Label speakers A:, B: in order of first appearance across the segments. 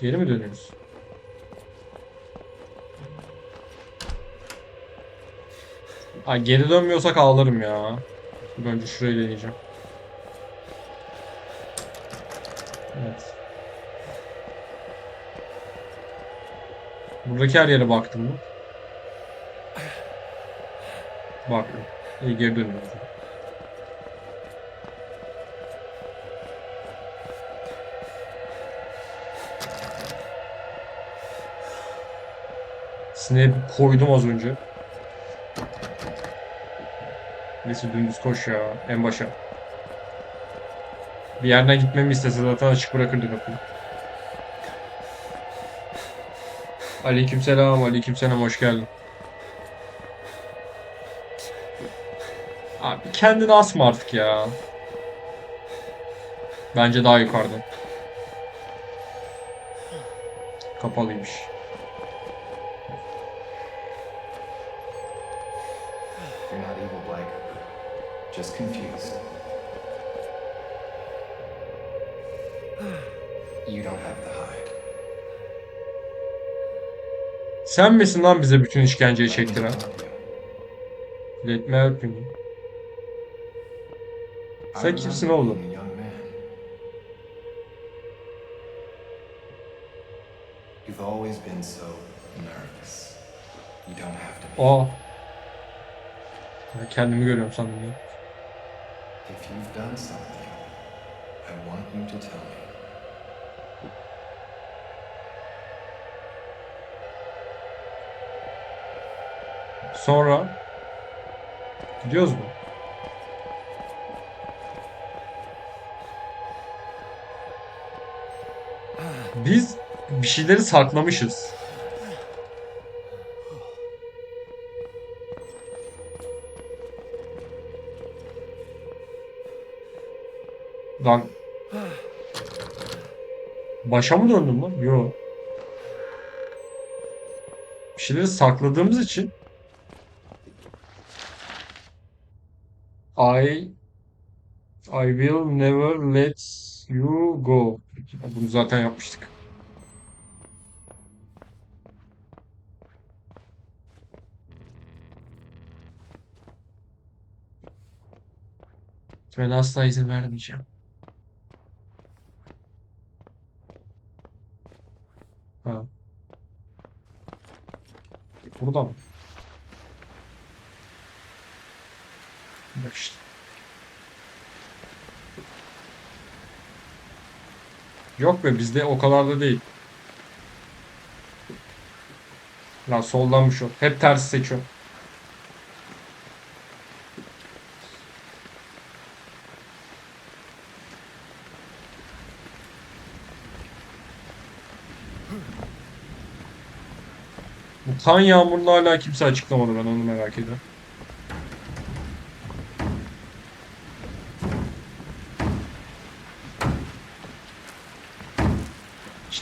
A: Geri mi dönüyoruz? Ay geri dönmüyorsak ağlarım ya. Dur önce şurayı deneyeceğim. Evet. Buradaki her yere baktım mı? Baktım. İyi geri dönüyoruz. Sineğe bir koydum az önce. Neyse dümdüz koş ya. En başa. Bir yerden gitmemi istese zaten açık bırakırdı kapıyı. Aleykümselam, aleykümselam hoş geldin. Abi kendini asma artık ya. Bence daha yukarıda. Kapalıymış. Sen misin lan bize bütün işkenceyi çektiren? Let me help you. Sen kimsin oğlum?
B: You've always been so nervous. You don't have to be.
A: Aa. Ben kendimi görüyorum sandım ya.
B: If you've done something, I want you to tell me.
A: Sonra gidiyoruz mu? Biz bir şeyleri saklamışız. Lan Başa mı döndüm lan? Yo. Bir şeyleri sakladığımız için I I will never let you go. Bunu zaten yapmıştık. Ben asla izin vermeyeceğim. Ha. Burada mı? Bak işte. Yok be bizde o kadar da değil. Lan soldanmış o. Hep tersi seçiyorum. Bu kan yağmurunu hala kimse açıklamadı ben onu merak ediyorum.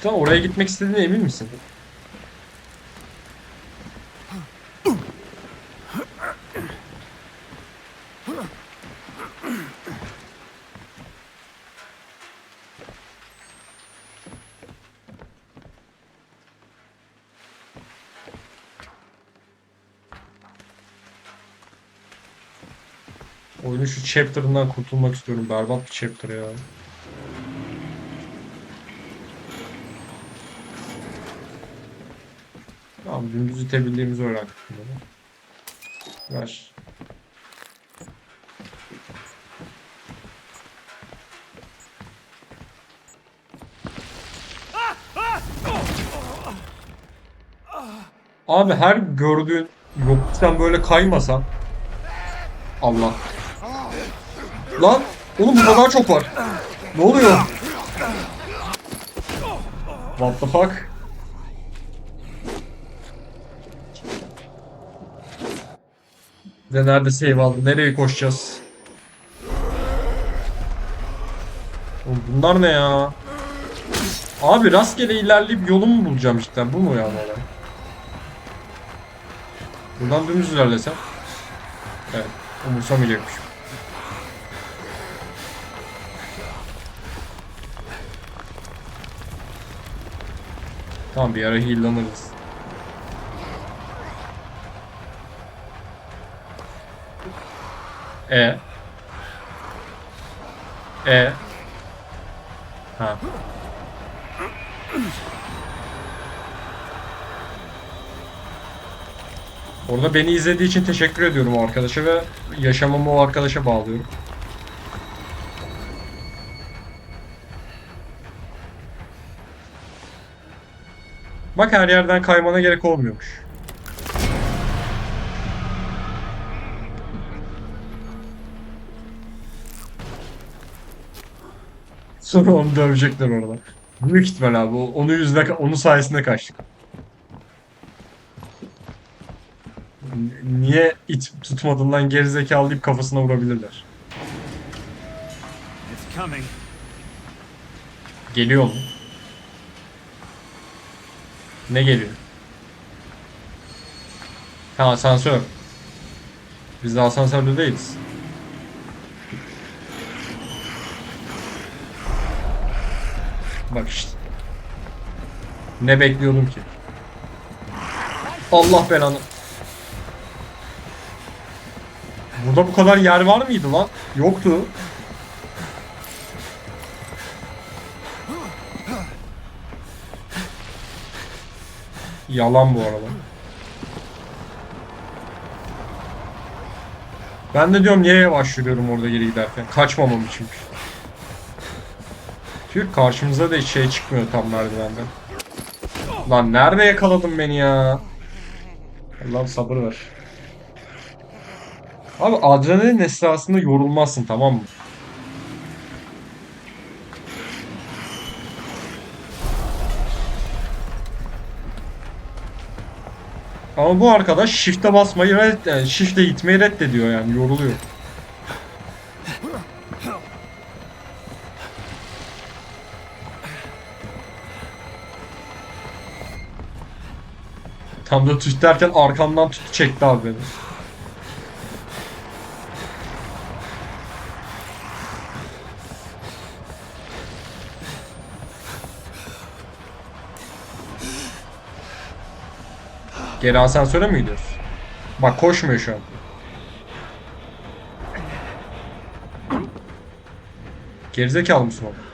A: İşte oraya gitmek istediğine emin misin? Oyunun şu chapter'ından kurtulmak istiyorum. Berbat bir chapter ya. Tamam dümdüz itebildiğimizi öğrendik. Ver. Abi her gördüğün yokuştan böyle kaymasan Allah. Lan oğlum burada daha çok var. Ne oluyor? What the fuck? Ve nerede save aldı? Nereye koşacağız? Oğlum bunlar ne ya? Abi rastgele ilerleyip yolumu bulacağım cidden. Bu mu yani olay? Buradan dümdüz ilerlesem. Evet. Umursamayacakmış. Tamam bir ara heal'lanırız. E. E. Ha. Orada beni izlediği için teşekkür ediyorum o arkadaşa ve yaşamamı o arkadaşa bağlıyorum. Bak her yerden kaymana gerek olmuyormuş. Sonra onu dövecekler orada. Büyük ihtimal abi. Onu yüzde, onun sayesinde kaçtık. Niye it tutmadığından gerizekalı deyip kafasına vurabilirler. Geliyor mu? Ne geliyor? Ha asansör. Biz de asansörde değiliz. Bak işte. Ne bekliyordum ki? Allah belanı. Burada bu kadar yer var mıydı lan? Yoktu. Yalan bu arada. Ben de diyorum niye yavaş yürüyorum orada geri giderken. Kaçmamam için. Türk karşımıza da hiç şey çıkmıyor tam merdivenden. Lan nerede yakaladın beni ya? Allah'ım sabır ver. Abi adrenalin esnasında yorulmazsın tamam mı? Ama bu arkadaş shift'e basmayı red, yani shift'e gitmeyi reddediyor yani yoruluyor. Tam da tut derken arkamdan tut çekti abi beni. Geri asansöre mi gidiyoruz? Bak koşmuyor şu an. Gerizekalı mısın oğlum?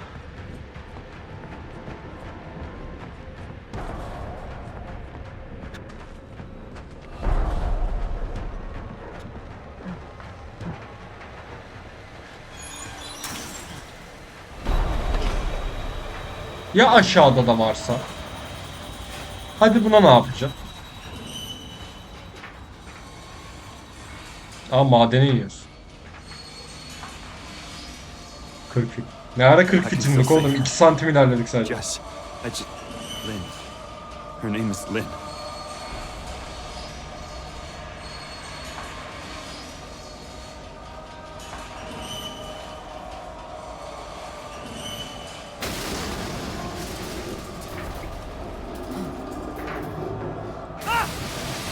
A: Ya aşağıda da varsa? Hadi buna ne yapacağım? Aa madene iniyoruz. 40 fit. Ne ara 40 fit indik oğlum? 2 santim ilerledik sadece.
C: Jess. Her name is Lynn.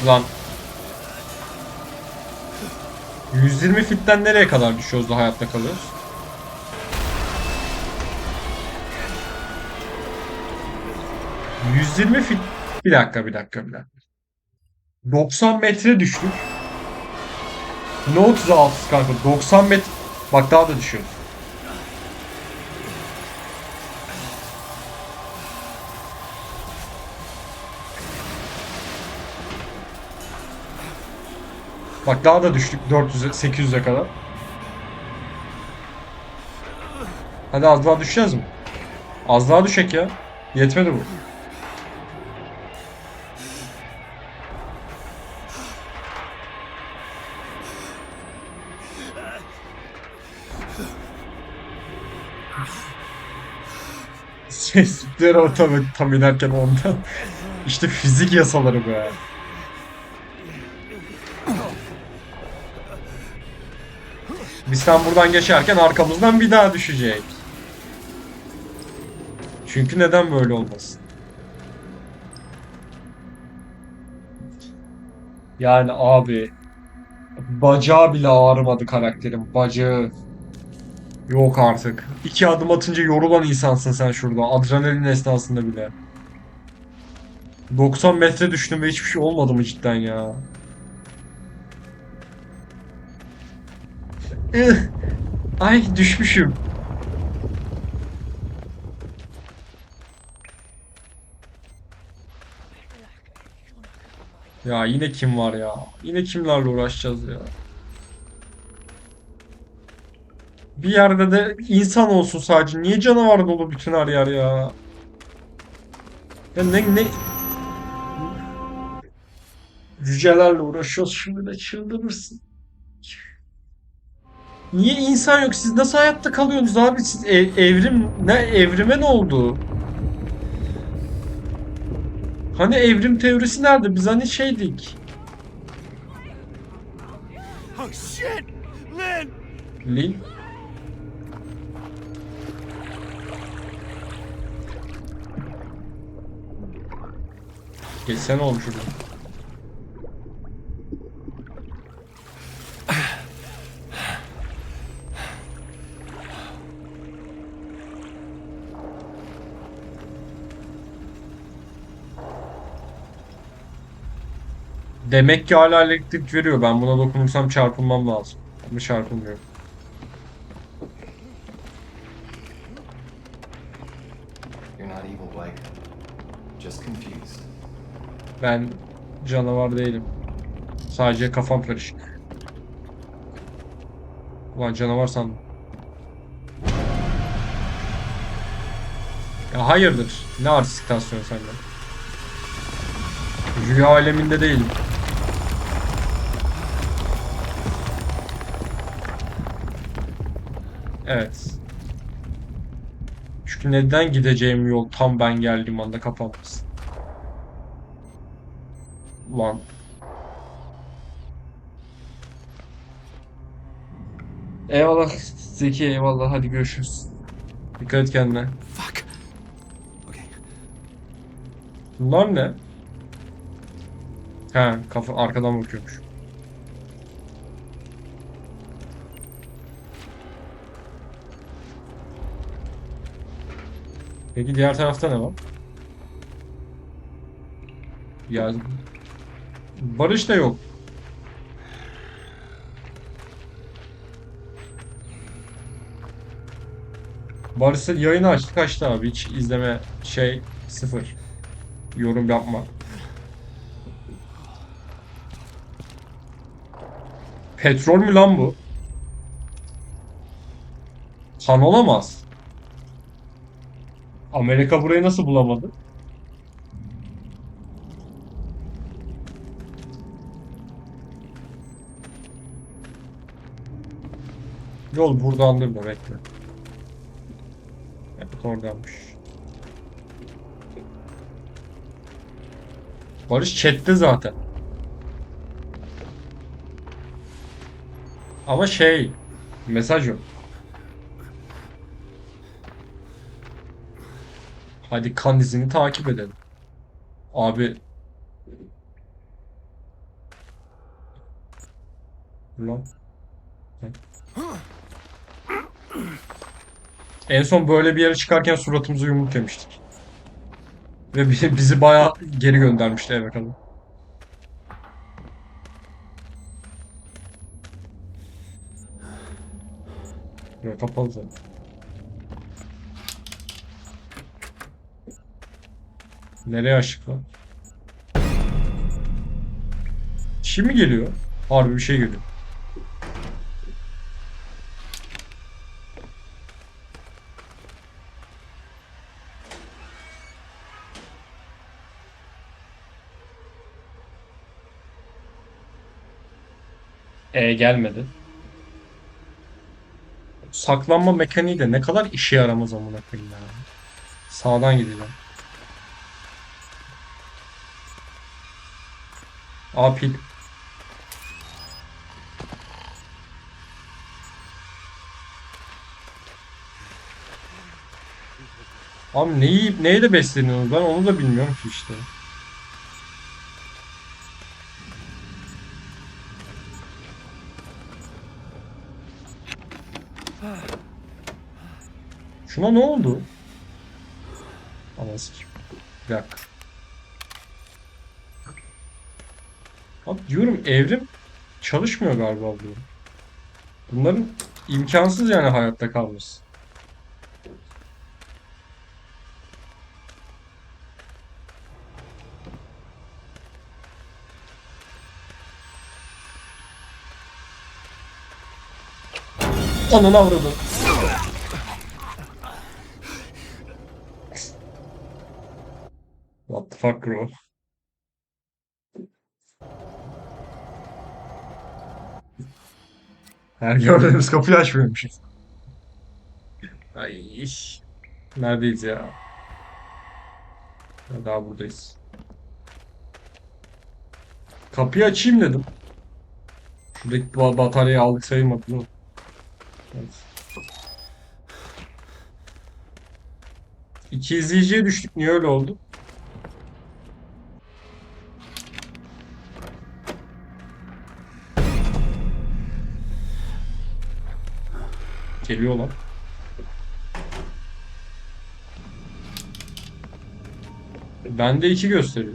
A: Lan. 120 fitten nereye kadar düşüyoruz da hayatta kalıyoruz? ...120 fit... Bir dakika, bir dakika, bir dakika. 90 metre düştük. Ne 36 kanka? 90 metre... Bak daha da düşüyoruz. Bak daha da düştük 400'e 800'e kadar. Hadi az daha düşeceğiz mi? Az daha düşek ya. Yetmedi bu. Sesleri o tam, tam inerken ondan. İşte fizik yasaları bu ya. Biz tam buradan geçerken arkamızdan bir daha düşecek. Çünkü neden böyle olmasın? Yani abi bacağı bile ağrımadı karakterin. Bacağı. Yok artık. İki adım atınca yorulan insansın sen şurada. Adrenalin esnasında bile. 90 metre düştüm ve hiçbir şey olmadı mı cidden ya? Ih! Ay düşmüşüm. Ya yine kim var ya? Yine kimlerle uğraşacağız ya? Bir yerde de insan olsun sadece. Niye canavar dolu bütün her yer ya? Ya ne ne Cücelerle uğraşıyoruz şimdi de çıldırırsın. Niye insan yok? Siz nasıl hayatta kalıyorsunuz abi? Siz ev- evrim ne evrime ne oldu? Hani evrim teorisi nerede? Biz hani şeydik.
C: Oh shit! Lynn!
A: Lin. Geçsene oğlum şuradan. Demek ki hala elektrik veriyor. Ben buna dokunursam çarpılmam lazım. Ama çarpılmıyor. Ben canavar değilim. Sadece kafam karışık. Ulan canavar sandım. Ya hayırdır? Ne artistik tansiyonu senden? Rüya aleminde değilim. Evet. Çünkü neden gideceğim yol tam ben geldiğim anda kapanmasın? Ulan. Eyvallah Zeki eyvallah hadi görüşürüz. Dikkat et kendine.
C: Fuck. Okay.
A: Bunlar ne? He kafa arkadan bakıyormuş. Peki diğer tarafta ne var? Ya Barış da yok. Barış'ın yayını açtı kaçtı abi hiç izleme şey sıfır. Yorum yapma. Petrol mü lan bu? Kan olamaz. Amerika burayı nasıl bulamadı? Yol buradandır da bekle. Evet oradanmış. Barış chatte zaten. Ama şey mesaj yok. Hadi kan izini takip edelim. Abi Lan. En son böyle bir yere çıkarken suratımıza yumruk yemiştik. Ve bizi, bizi bayağı geri göndermişti eve kadar. Ya kapalı zaten. Nereye aşık lan? Çi mi geliyor? Harbi bir şey geliyor. E gelmedi. Saklanma mekaniği de ne kadar işe yaramaz amına koyayım ya. Sağdan gideceğim. Aa pil. Abi ne yiyip neye de besleniyorsunuz ben onu da bilmiyorum ki işte. Şuna ne oldu? Sikeyim. Bir dakika. Abi diyorum evrim çalışmıyor galiba bu. Bunların imkansız yani hayatta kalması. Onun avradı. What the fuck bro? Her gördüğümüz kapıyı açmıyormuşuz. Ay. Neredeyiz ya? Daha buradayız. Kapıyı açayım dedim. Şuradaki ba- bataryayı aldık sayılmadı değil mi? Evet. İki izleyiciye düştük. Niye öyle oldu? Geliyor lan. Bende iki gösteriyor.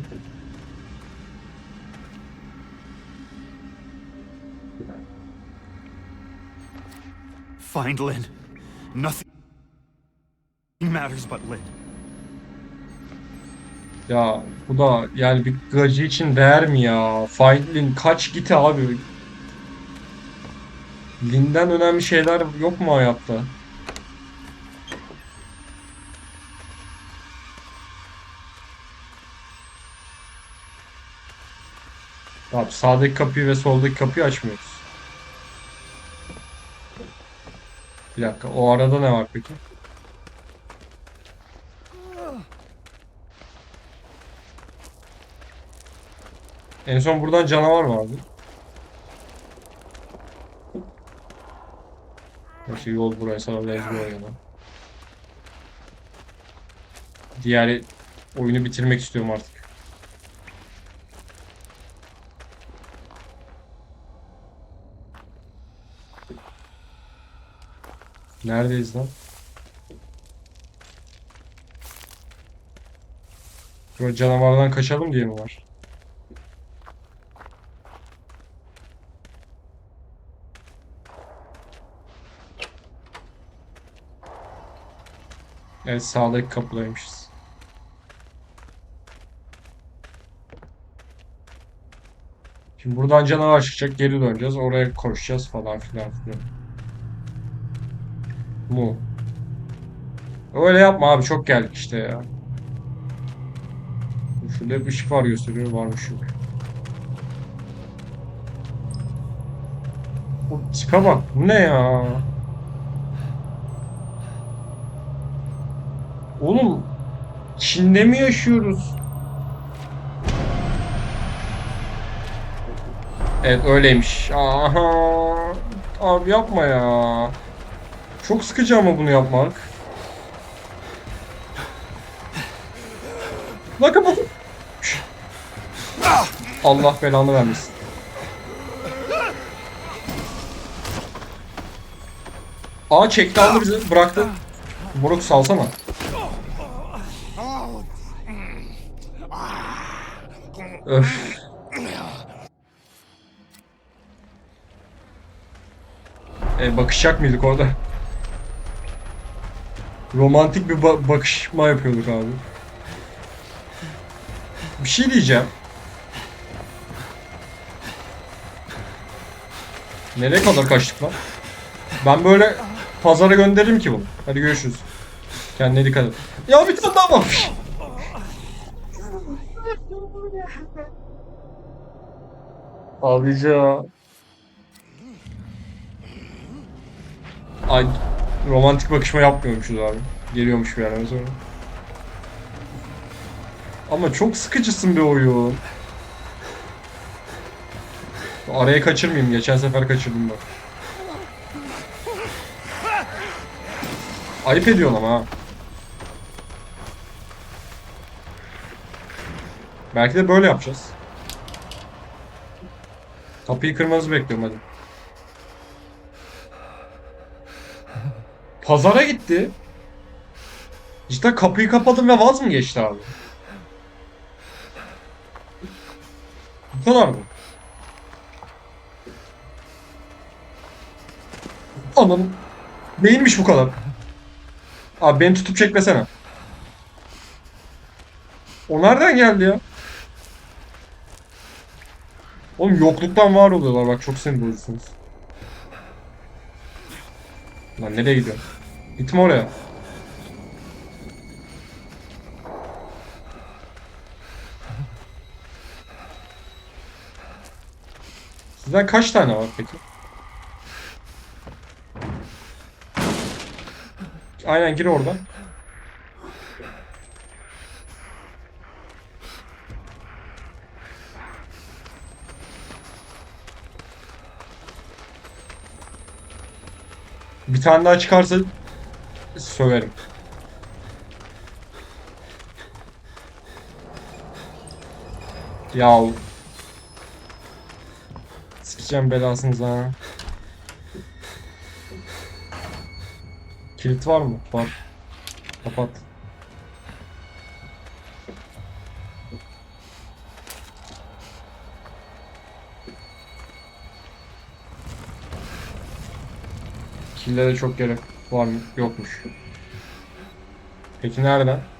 C: Find Lynn. Nothing matters but Lynn.
A: Ya bu da yani bir gacı için değer mi ya? Findlin kaç git abi. Linden önemli şeyler yok mu hayatta? Abi sağdaki kapıyı ve soldaki kapıyı açmıyoruz. Bir dakika o arada ne var peki? En son buradan canavar vardı. Neyse yol buraya sana benziyor ya da. Diğer oyunu bitirmek istiyorum artık. Neredeyiz lan? Canavardan kaçalım diye mi var? Evet sağdaki kapıdaymışız. Şimdi buradan canavar çıkacak geri döneceğiz oraya koşacağız falan filan filan. Mu. Öyle yapma abi çok geldik işte ya. Şurada bir ışık var gösteriyor varmış yok. Tipe bak bu ne ya? Oğlum Çin'de mi yaşıyoruz? Evet öyleymiş. Aha. Abi yapma ya. Çok sıkıcı ama bunu yapmak. Lan kapat. Allah belanı vermesin. Aa çekti aldı bizi bıraktı. Moruk salsana. Öf. E, bakışacak mıydık orada? Romantik bir ba- bakışma yapıyorduk abi. Bir şey diyeceğim. Nereye kadar kaçtık lan? Ben böyle pazara gönderirim ki bunu. Hadi görüşürüz. Kendine dikkat et. Ya bir tane daha var. Ağlayacağım. Ay romantik bakışma yapmıyormuşuz abi. Geliyormuş bir yerden sonra. Ama çok sıkıcısın bir oyun. Araya kaçırmayayım. Geçen sefer kaçırdım bak. Ayıp ediyorsun ama ha. Belki de böyle yapacağız. Kapıyı kırmanızı bekliyorum hadi. Pazara gitti. İşte kapıyı kapadım ve vaz mı geçti abi? Bu kadar mı? Anam. Neymiş bu kadar? Abi beni tutup çekmesene. O nereden geldi ya? Oğlum yokluktan var oluyorlar bak çok sinir bozuyorsunuz. Lan nereye gidiyorsun? Gitme oraya. Sizden kaç tane var peki? Aynen gir oradan. Tane daha çıkarsa söverim. Ya Sikeceğim belasınızı ha. Kilit var mı? Var. Kapat. Kille de çok gerek var mı? Yokmuş. Peki nereden?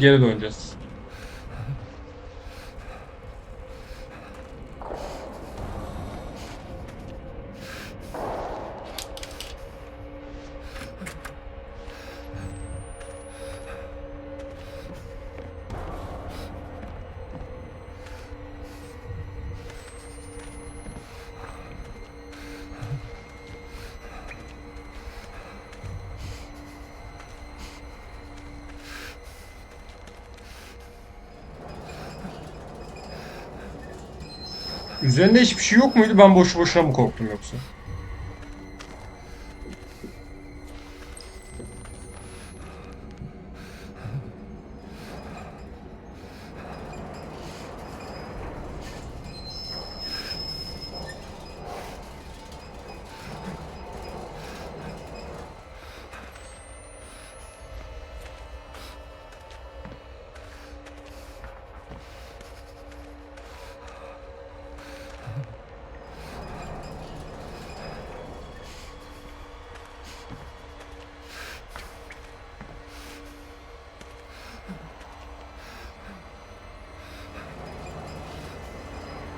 A: Geri döneceğiz. Üzerinde hiçbir şey yok muydu? Ben boşu boşuna mı korktum yoksa?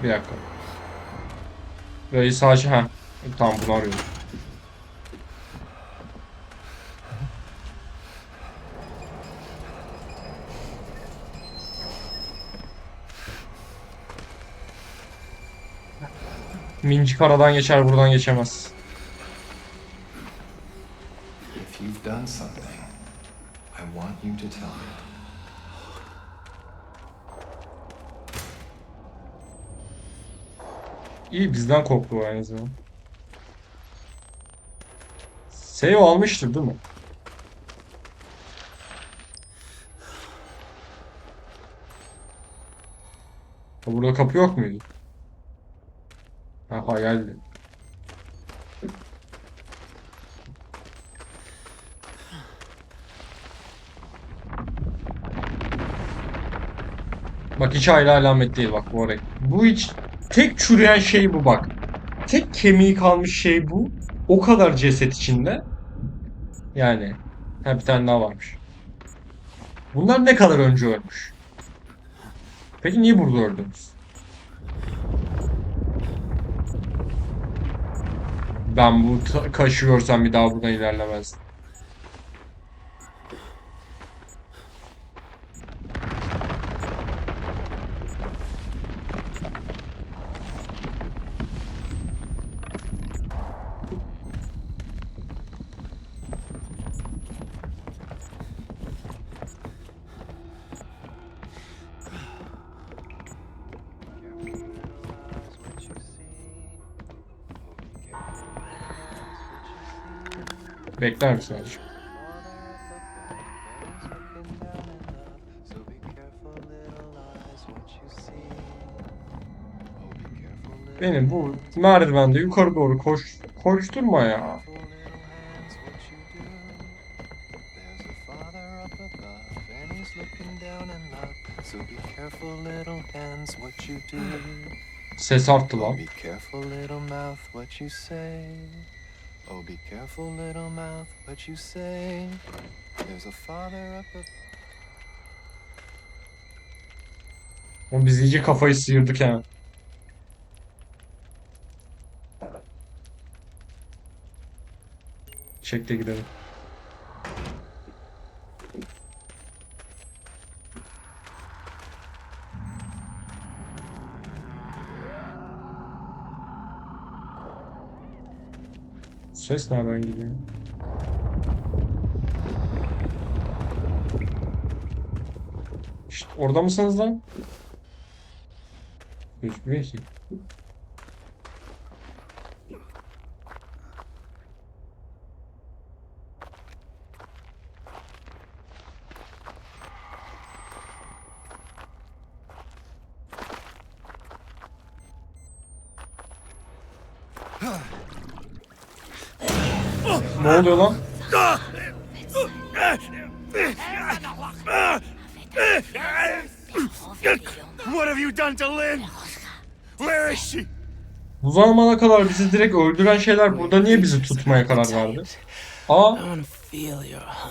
A: Bir dakika. Böyle sadece ha. Tamam bunu arıyorum. Mincik aradan geçer buradan geçemez. İyi bizden korktu aynı zamanda. Save almıştır değil mi? Ha, Burada kapı yok muydu? Ha hayaldi. Bak hiç aile alamet değil bak bu araya. Bu hiç tek çürüyen şey bu bak. Tek kemiği kalmış şey bu. O kadar ceset içinde. Yani. Ha bir tane daha varmış. Bunlar ne kadar önce ölmüş? Peki niye burada öldünüz? Ben bu ta- kaşı görsem bir daha buradan ilerlemezdim. Bekler misin hacı? Benim bu merdivende yukarı doğru koş, koşturma ya. Ses arttı lan.
D: Oh, be careful, little mouth, what you say. There's a father up above.
A: O biz iyice kafayı sıyırdık hemen. Çek de gidelim. Ses nereden geliyor? Şşt, orada mısınız lan? Gözükmüyor ki. Ne oluyor lan?
C: What have you done to Lynn? Where is she?
A: Bu zamana kadar bizi direkt öldüren şeyler burada niye bizi tutmaya karar verdi? Aa,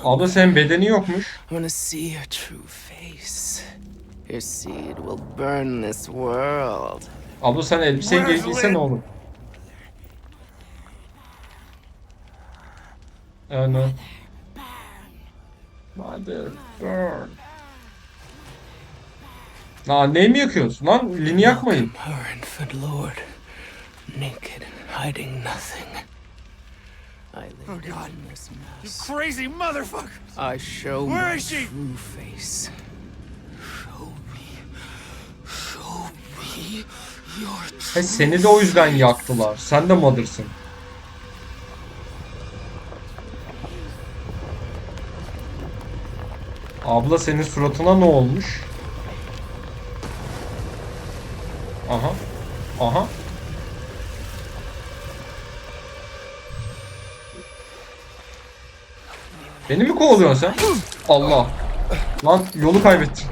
A: abla senin bedeni yokmuş.
E: I wanna see your true face. Your seed will burn this world.
A: Abla sen elbiseyi geri
C: Where's
A: Yani. Hadi burn. Lan neyi mi yakıyorsun lan? Lini yakmayın.
E: Lord, naked, hiding nothing. I in this mess.
C: Crazy motherfucker!
E: I show
C: Where
E: my
C: is she?
E: true face. Show me, show me your true
A: He seni de o yüzden yaktılar. Sen de mother'sın. Abla senin suratına ne olmuş? Aha. Aha. Beni mi kovalıyorsun sen? Allah. Lan yolu kaybettim.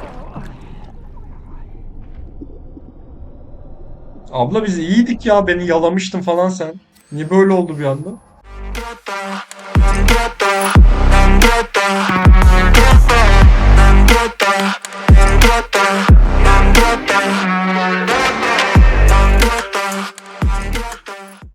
A: Abla biz iyiydik ya beni yalamıştın falan sen. Niye böyle oldu bir anda? Bye.